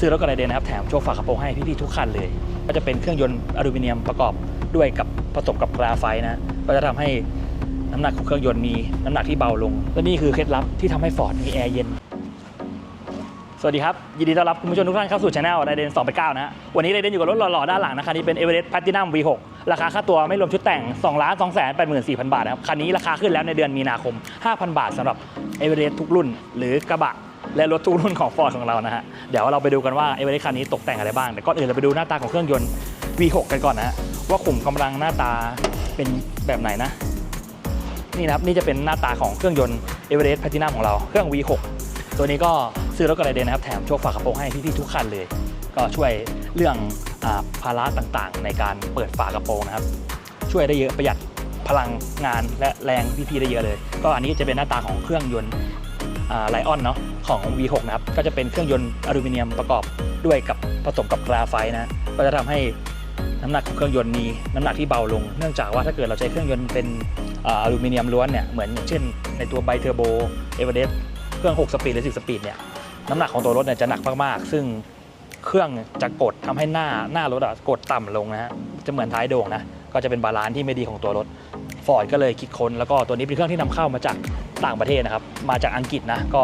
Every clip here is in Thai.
ซื้อรถกระเด็นนะครับแถมโชว์ฝากระโปรงให้พี่ๆทุกคันเลย ก็จะเป็นเครื่องยนต์อลูมิเนียมประกอบด้วยกับผสมกับกราไฟต์นะก็จะทำให้น้ำหนักของเครื่องยนต์มีน้ำหนักที่เบาลง และนี่คือเคล็ดลับที่ทำให้ฟอร์ดมีแอร์เย็นสวัสดีครับ ยินดีต้อนรับคุณผู้ชมทุกท่านเข้าสู่ช anel ไดเดน289นะฮะวันนี้ไดเดนอยู่กับรถหล่อๆด้านหลังนะคันนี้เป็น Everest Platinum V6 ราคาค่าตัวไม่รวมชุดแต่ง2ล้าน2แสน84,000บาทนะครับคันนี้ราคาขึ้นแล้วในเดือนมีนาคม 5,000 บาทสำหรับ Everest ทุกรุ่น หรือกระบะ และรถทุกรุ่นของ Ford ของเรานะฮะ เดี๋ยวเราไปดูกันว่า Everest คันนี้ตกแต่งอะไรบ้าง แต่ก่อนอื่นเราไปดูหน้าตาของเครื่องยนต์ V6 กันก่อนนะฮะ ว่าขุมกำลังหน้าตาเป็นแบบไหนนะ นี่นะครับ นี่จะเป็นหน้าตาของเครื่องยนต์ Everest Platinum ของเรา เครื่อง V6 ตัวนี้ก็ซื้อรถกระเด็นนะครับ แถมโชว์ฝากระโปรงให้พี่ๆทุกคันเลย ก็ช่วยเรื่องอาภาระต่างๆ ในการเปิดฝากระโปรงนะครับ ช่วยได้เยอะประหยัดพลังงานและแรงพี่ๆได้เยอะเลย ก็อันนี้จะเป็นหน้าตาของเครื่องยนต์ ไลออนเนาะของ V6 นะครับ ก็จะเป็นเครื่องยนต์อลูมิเนียมประกอบด้วยกับผสมกับกราไฟต์นะ ก็จะทำให้น้ำหนักของเครื่องยนต์มีน้ำหนักที่เบาลง เนื่องจากว่าถ้าเกิดเราใช้เครื่องยนต์เป็นอลูมิเนียมล้วนเนี่ย เหมือนอย่างเช่น ในตัวไบเทอร์โบเอเวอเรสต์เครื่อง 6 สปีดหรือ 10 สปีดเนี่ย น้ำหนักของตัวรถเนี่ยจะหนักมากๆ ซึ่งเครื่องจะกดทำให้หน้าหน้ารถอะกดต่ำลงนะฮะ จะเหมือนท้ายโด่งนะ ก็จะเป็นบาลานซ์ที่ไม่ดีของตัวรถ อร์ดก็เลยคิดค้นแล้วก็ตัวนี้เป็นเครื่องที่นำเข้ามาจากต่างประเทศนะครับ มาจากอังกฤษนะ ก็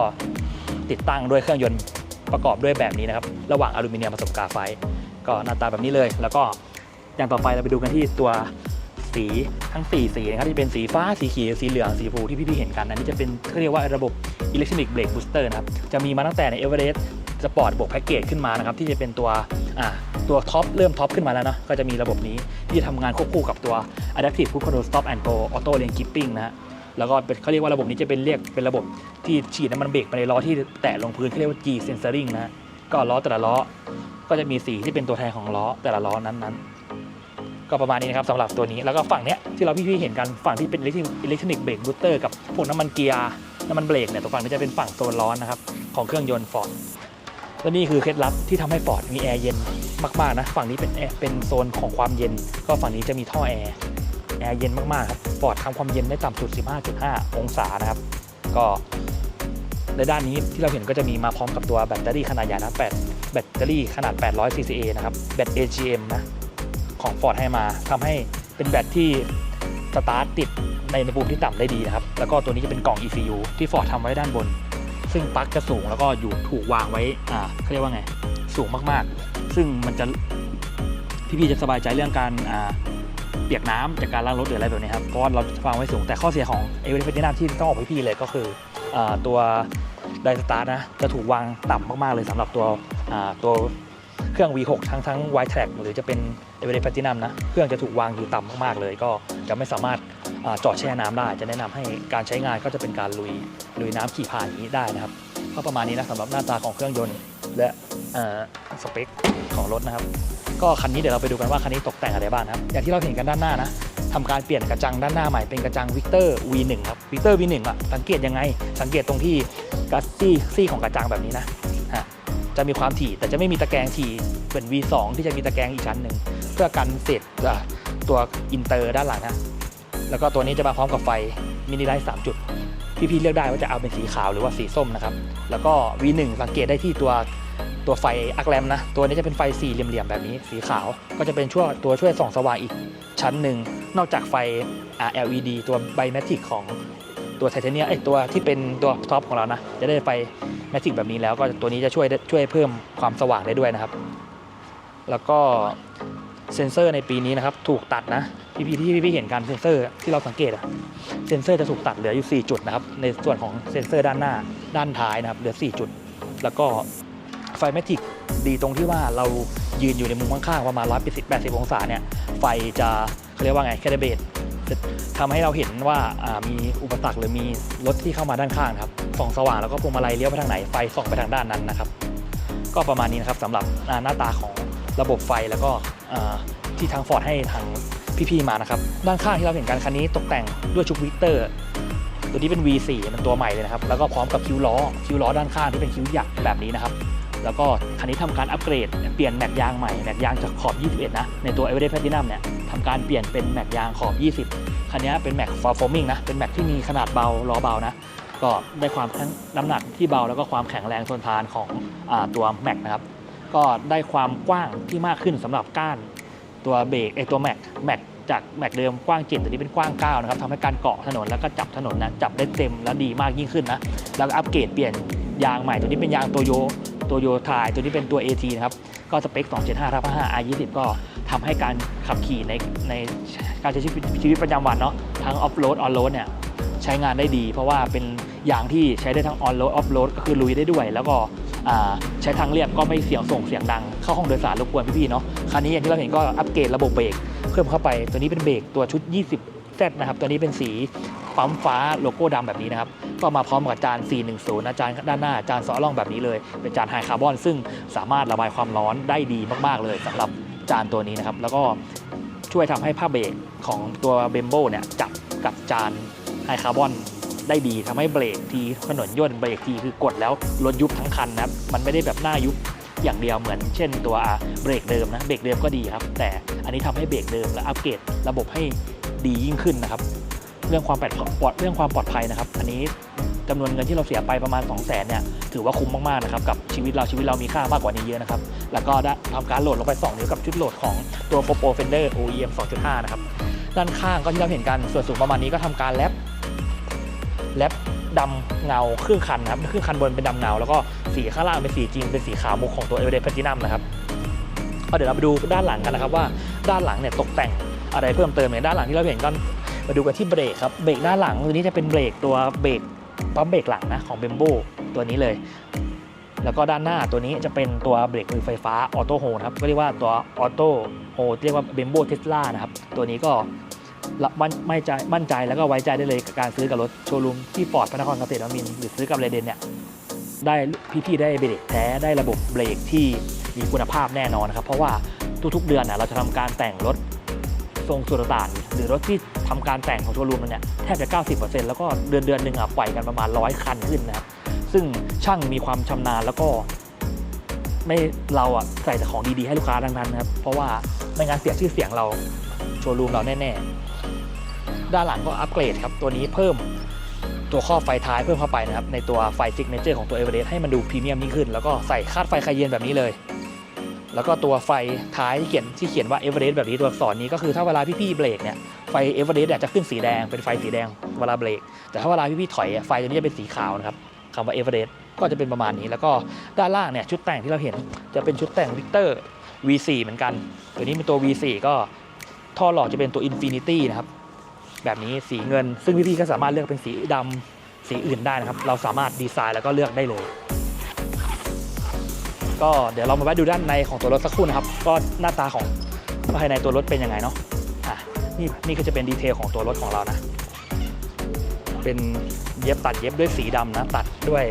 ติดตั้งด้วยเครื่องยนต์ประกอบด้วยแบบนี้นะครับ ระหว่างอลูมิเนียมผสมกาไฟ ก็หน้าตาแบบนี้เลย แล้วก็อย่างต่อไปเราไปดูกันที่ตัวสีทั้ง 4 สีนะครับที่เป็นสีฟ้าสีเขียวสีเหลืองสีฟูที่พี่ๆเห็นกันอันนี้จะเป็นเรียกว่าระบบอิเล็กทรอนิกส์เบรกบูสเตอร์นะครับจะมีมาตั้งแต่ใน Everest ส สปอร์ตบวกแพ็กเกจขึ้นมานะครับที่จะเป็นตัวตัวท็อปเริ่มท็อปขึ้นมาแล้วเนาะก็จะมีระบบนี้ที่จะทำงานควบคู่กับตัว Adaptive Cruise Control Stop and Go Auto Lane Keeping นะฮะแล้วก็เขาเรียกว่าระบบนี้จะเป็นเรียกเป็นระบบที่ฉีดน้ำมันเบรกไปในล้อที่แตะลงพื้นเขาเรียกว่า G Sensoring นะฮะก็ล้อแต่ละล้อก็จะมีสีที่เป็นตัวแทนของล้อแต่ละล้อนั้นๆ ก็ประมาณนี้นะครับสำหรับตัวนี้แล้วก็ฝั่งเนี้ยที่เราพี่ๆเห็นกันฝั่งที่เป็นอิเล็กทรอนิกส์เบรกบูสเตอร์กับพวกน้ำมันเกียร์น้ำมันเบรกเนี่ยตัวฝั่งนี้จะเป็นฝั่งโซนร้อนนะครับของเครื่องยนต์ฟอร์ด และนี่คือเคล็ดลับที่ทำให้ฟอร์ดมีแอร์เย็นมากๆนะฝั่งนี้เป็นแอร์เป็นโซนของความเย็น ก็ฝั่งนี้จะมีท่อแอร์แอร์เย็นมากๆครับฟอร์ดทำความเย็นได้ต่ำสุด 15.5 องศานะครับ ก็ในด้านนี้ที่เราเห็นก็จะมีมาพร้อมกับตัวแบตเตอรี่ขนาดใหญ่นะ8แบตเตอรี่ขนาด 800 cca นะครับ แบต AGM นะ ของ Ford ให้มาทำให้เป็นแบตที่สตาร์ทติดในอุณหภูมิที่ต่ำได้ดีนะครับ แล้วก็ตัวนี้จะเป็นกล่อง ECU ที่ Ford ทำไว้ด้านบน ซึ่งปลั๊กจะสูงแล้วก็อยู่ถูกวางไว้อ่าเขาเรียกว่าไงสูงมากๆ ซึ่งมันจะพี่ๆจะสบายใจเรื่องการอ่าเปียกน้ำจากการล้างรถหรืออะไรแบบนี้ครับเพราะวาเราวางไว้สูงแต่ข้อเสียของเอเวอเรสต์เพนที่ต้องออกไปพี่เลยก็คืออาตัวไดสตาร์นะจะถูกวางต่ำมากๆ เลยสำหรับตัวอ่าตัวเครื่อง V6 ทั้งทั้ง Y Track หรือจะเป็น e v e r e s t Platinum นะเครื่องจะถูกวางอยู่ต่ำมากๆเลย ก็จะไม่สามารถ จอดแช่น้ำได้ จะแนะนำให้การใช้งานก็จะเป็นการลุยลุยน้ำขี่ผ่านอย่างนี้ได้นะครับก็ประมาณนี้นะสำหรับหน้าตาของเครื่องยนต์ และสเปคของรถนะครับ ก็คันนี้เดี๋ยวเราไปดูกันว่าคันนี้ตกแต่งอะไรบ้างนะครับ อย่างที่เราเห็นกันด้านหน้านะทำการเปลี่ยนกระจังด้านหน้าใหม่เป็นกระจังวิกเตอร์ V1 ครับวิกเตอร์ V1 อะสังเกตยังไง สังเกตตรงที่กัสซี่ซี่ของกระจังแบบนี้นะฮะจะมีความถี่แต่จะไม่มีตะแกรงถี่เหมือน V2 ที่จะมีตะแกรงอีกชั้นหนึ่งเพื่อกันเศษตัวอินเตอร์ด้านหลังนะ แล้วก็ตัวนี้จะมาพร้อมกับไฟมินิไลท์3จุดพี่ๆเลือกได้ว่าจะเอาเป็นสีขาวหรือว่าสีส้มนะครับ แล้วก็ V1 สังเกตได้ที่ตัวตัวไฟอักแรมนะ ตัวนี้จะเป็นไฟสี่เหลี่ยมๆแบบนี้ สีขาว ก็จะเป็นช่วตัวช่วยส่องสว่างอีกชั้นหนึ่ง นอกจากไฟ LED ตัวไบแมทริกของตัวไทเทเนียมไอตัวที่เป็นตัวท็อปของเรานะ จะได้ไฟแมทริกแบบนี้แล้วก็ตัวนี้จะช่วยช่วยเพิ่มความสว่างได้ด้วยนะครับ แล้วก็ เซนเซอร์ในปีนี้นะครับถูกตัดนะพี่ๆที่พี่ๆเห็นการเซนเซอร์ที่เราสังเกตอะเซนเซอร์จะถูกตัดเหลืออยู่ 4 จุดนะครับในส่วนของเซนเซอร์ด้านหน้าด้านท้ายนะครับเหลือ 4 จุด แล้วก็ไฟแมทิกดีตรงที่ว่าเรายืนอยู่ในมุมข้างๆประมาณ180 80องศาเนี่ยไฟจะเขาเรียกว่าไงแคดเบตจะทำให้เราเห็นว่ามีอุปสรรคหรือมีรถที่เข้ามาด้านข้างครับส่องสว่างแล้วก็พวงมาลัยเลี้ยวไปทางไหนไฟส่องไปทางด้านนั้นนะครับ ก็ประมาณนี้นะครับสำหรับหน้าตาของระบบไฟแล้วก็ ที่ทางฟอร์ดให้ทางพี่ๆมานะครับ ด้านข้างที่เราเห็นกันคันนี้ตกแต่งด้วยชุบวิกเตอร์ ตัวนี้เป็น V4 มันตัวใหม่เลยนะครับ แล้วก็พร้อมกับคิ้วล้อ คิ้วล้อด้านข้างที่เป็นคิ้วหยักแบบนี้นะครับ แล้วก็คันนี้ทำการอัปเกรด เปลี่ยนแม็กยางใหม่ แม็กยางจากขอบ 21 นะ ในตัว Everest Platinum เนี่ยทำการเปลี่ยนเป็นแม็กยางขอบ 20 คันนี้เป็นแม็ก performing นะ เป็นแม็กที่มีขนาดเบา ล้อเบานะ ก็ได้ความทั้งน้ำหนักที่เบาแล้วก็ความแข็งแรงทนทานของอตัวแม็กนะครับ ก็ได้ความกว้างที่มากขึ้นสำหรับก้านตัวเบรกไอตัวแม็กแม็กจากแม็กเดิมกว้าง7ตัวนี้เป็นกว้าง9นะครับทำให้การเกาะถนนแล้วก็จับถนนนะจับได้เต็มและดีมากยิ่งขึ้นนะแล้วก็อัปเกรดเปลี่ยนยางใหม่ตัวนี้เป็นยางโตโยโตโยทายตัวนี้เป็นตัว AT นะครับก็สเปค 275ทับ5 R20 ก็ทำให้การขับขี่ในในการใช้ชีวิตชีวิตประจำวันเนาะทั้งออฟโรดออนโรดเนี่ยใช้งานได้ดี เพราะว่าเป็นยางที่ใช้ได้ทั้งออนโรดออฟโรดก็คือลุยได้ด้วย แล้วก็ ใช้ทางเรียบก็ไม่เสียงส่งเสียงดัง เข้าห้องโดยสารรบกวนพี่ๆเนาะคันนี้อย่างที่เราเห็นก็อัปเกรดระบบเบรกเพิ่มเข้าไปตัวนี้เป็นเบรกตัวชุด 20 Z นะครับตัวนี้เป็นสีปั๊มฟ้าโลโก้ดำแบบนี้นะครับก็มาพร้อมกับจาน 410นะจานด้านหน้าจานซอล่องแบบนี้เลย เป็นจานไฮคาร์บอน ซึ่งสามารถระบายความร้อนได้ดีมากๆเลยสำหรับจานตัวนี้นะครับแล้วก็ช่วยทำให้ผ้าเบรกของตัวเบมโบเนี่ยจับกับจานไฮคาร์บอน ได้ดีทำให้เบรกทีถนนย่นเบรกทีคือกดแล้วรถยุบทั้งคันนะครับมันไม่ได้แบบหน้ายุบอย่างเดียวเหมือนเช่นตัวเบรกเดิมนะเบรกเดิมก็ดีครับ แต่อันนี้ทำให้เบรกเดิมและอัปเกรดระบบให้ดียิ่งขึ้นนะครับ เรื่องความปลอดปลอดเรื่องความปลอดภัยนะครับ อันนี้จำนวนเงินที่เราเสียไปประมาณ 2 0 0 0 0นเนี่ยถือว่าคุ้มมากๆนะครับกับชีวิตเราชีวิตเรามีค่ามากกว่านี้เยอะนะครับ แล้วก็ได้ทำการโหลดลงไป 2 นิ้วกับชุดโหลดของตัว Popo Fender OEM 2.5 นะครับด้านข้างก็ที่เราเห็นกันส่วนสูงประมาณนี้ก็ทำการแลป ดำเงาครึ่งคันนะครับครึ่งคันบนเป็นดำเงา แล้วก็สีข้างล่างเป็นสีจริงเป็นสีขาวมุกของตัวเอเวอเรสต์แพลตินัมนะครับก็เดี๋ยวเราไปดูด้านหลังกันนะครับว่าด้านหลังเนี่ยตกแต่งอะไรเพิ่มเติมเนี่ยด้านหลังที่เราเห็นก็มาดูกันที่เบรกครับเบรกด้านหลังตัวนี้จะเป็นเบรกตัวเบรกปั๊มเบรกหลังนะของเบมโบตัวนี้เลย แล้วก็ด้านหน้าตัวนี้จะเป็นตัวเบรกมือไฟฟ้าออโต้โฮนะครับก็เรียกว่าตัวออโต้โฮเรียกว่าเบมโบเทสลานะครับตัวนี้ก็ มั่นใจมั่นใจแล้วก็ไว้ใจได้เลยกับการซื้อกับรถโชว์รูมที่ฟอร์ดพระนครเกษตรนมินหรือซื้อกับเรเดนเนี่ยได้พี่ๆได้เบรกแท้ได้ระบบเบรกที่มีคุณภาพแน่นอนนะครับเพราะว่าทุกๆเดือนนะเราจะทำการแต่งรถทรงสุรต่านหรือรถที่ทำการแต่งของโชว์รูมมันเนี่ยแทบจะ 90%แล้วก็เดือนเดือนหนึ่งอะปล่อยกันประมาณร้อยคันขึ้นนะครับซึ่งช่างมีความชำนาญแล้วก็ไม่เราอะใส่แต่ของดีๆให้ลูกค้าทั้งนั้นนะครับเพราะว่าไม่งั้นเสียชื่อเสียงเราโชว์รูมเราแน่ๆ ด้านหลังก็อัปเกรดครับ ตัวนี้เพิ่มตัวข้อไฟท้ายเพิ่มเข้าไปนะครับ ในตัวไฟซิกเนเจอร์ของตัวเอเวอเรสต์ให้มันดูพรีเมียมยิ่งขึ้น แล้วก็ใส่คาดไฟคายเย็นแบบนี้เลย แล้วก็ตัวไฟท้ายที่เขียนที่เขียนว่าเอเวอเรสต์แบบนี้ตัวอักษรนี้ก็คือถ้าเวลาพี่ๆเบรกเนี่ยไฟเอเวอเรสต์จะขึ้นสีแดงเป็นไฟสีแดงเวลาเบรกแต่ถ้าเวลาพี่ๆถอยไฟตัวนี้จะเป็นสีขาวนะครับคำว่าเอเวอเรสต์ก็จะเป็นประมาณนี้แล้วก็ด้านล่างเนี่ยชุดแต่งที่เราเห็นจะเป็นชุดแต่งวิกเตอร์ V4 เหมือนกัน ตัวนี้เป็นตัว V4 ก็ท่อหลอดจะเป็นตัว Infinity นะครับ แบบนี้สีเงิน ซึ่งพี่ๆก็สามารถเลือกเป็นสีดำสีอื่นได้นะครับ เราสามารถดีไซน์แล้วก็เลือกได้เลย ก็เดี๋ยวเรามาแวะดูด้านในของตัวรถสักครู่นะครับ ก็หน้าตาของภายในตัวรถเป็นยังไงเนาะอะนี่นี่ก็จะเป็นดีเทลของตัวรถของเรานะ เป็นเย็บตัดเย็บด้วยสีดำนะ ตัดด้วย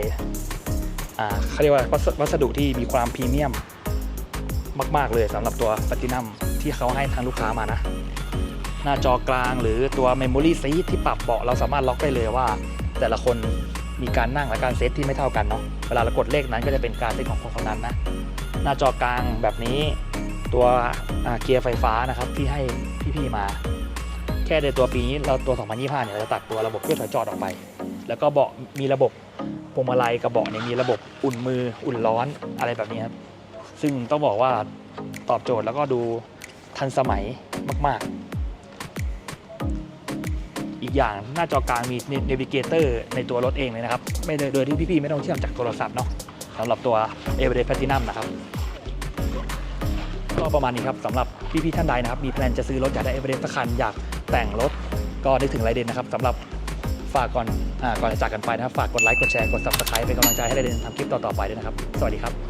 อ่าเขาเรียกว่าวัสวัสดุที่มีความพรีเมียมมาก ๆ เลยสำหรับตัวแพลตินัมที่เขาให้ทางลูกค้ามานะ หน้าจอกลางหรือตัว Memory Seat ที่ปรับเบาะเราสามารถล็อกได้เลยว่า แต่ละคนมีการนั่งและการเซตที่ไม่เท่ากันเนาะเวลาเรากดเลขนั้นก็จะเป็นการเซตของคนคนนั้นนะหน้าจอกลางแบบนี้ตัวเกียร์ไฟฟ้านะครับที่ให้พี่ๆมา แค่ในตัวปีนี้เราตัว 2025 เนี่ยเราจะตัดตัวระบบเครื่องถอยจอดออกไป แล้วก็เบาะมีระบบพวงมาลัยกับเบาะเนี่ยมีระบบอุ่นมืออุ่นร้อนอะไรแบบนี้ครับซึ่งต้องบอกว่าตอบโจทย์แล้วก็ดูทันสมัยมาก ๆ อย่างหน้าจอกลางมีเนวิเกเตอร์ในตัวรถเองเลยนะครับ ไม่โดยที่พี่ๆไม่ต้องเชื่อมจากโทรศัพท์เนาะสำหรับตัว e v e r e s t Platinum นะครับก็ประมาณนี้ครับสำหรับพี่ๆท่านใดนะครับ มีแพลนจะซื้อรถอยากได้ e v e r e s t สักคันอยากแต่งรถก็ได้ถึงไรเดนนะครับสำหรับฝากก่อนอก่อนจะจากกันไปนะครับ ฝากกดไลค์กดแชร์กด subscribe เป็นกำลังใจให้ไรเดนทำคลิปต่อๆไปด้วยนะครับ สวัสดีครับ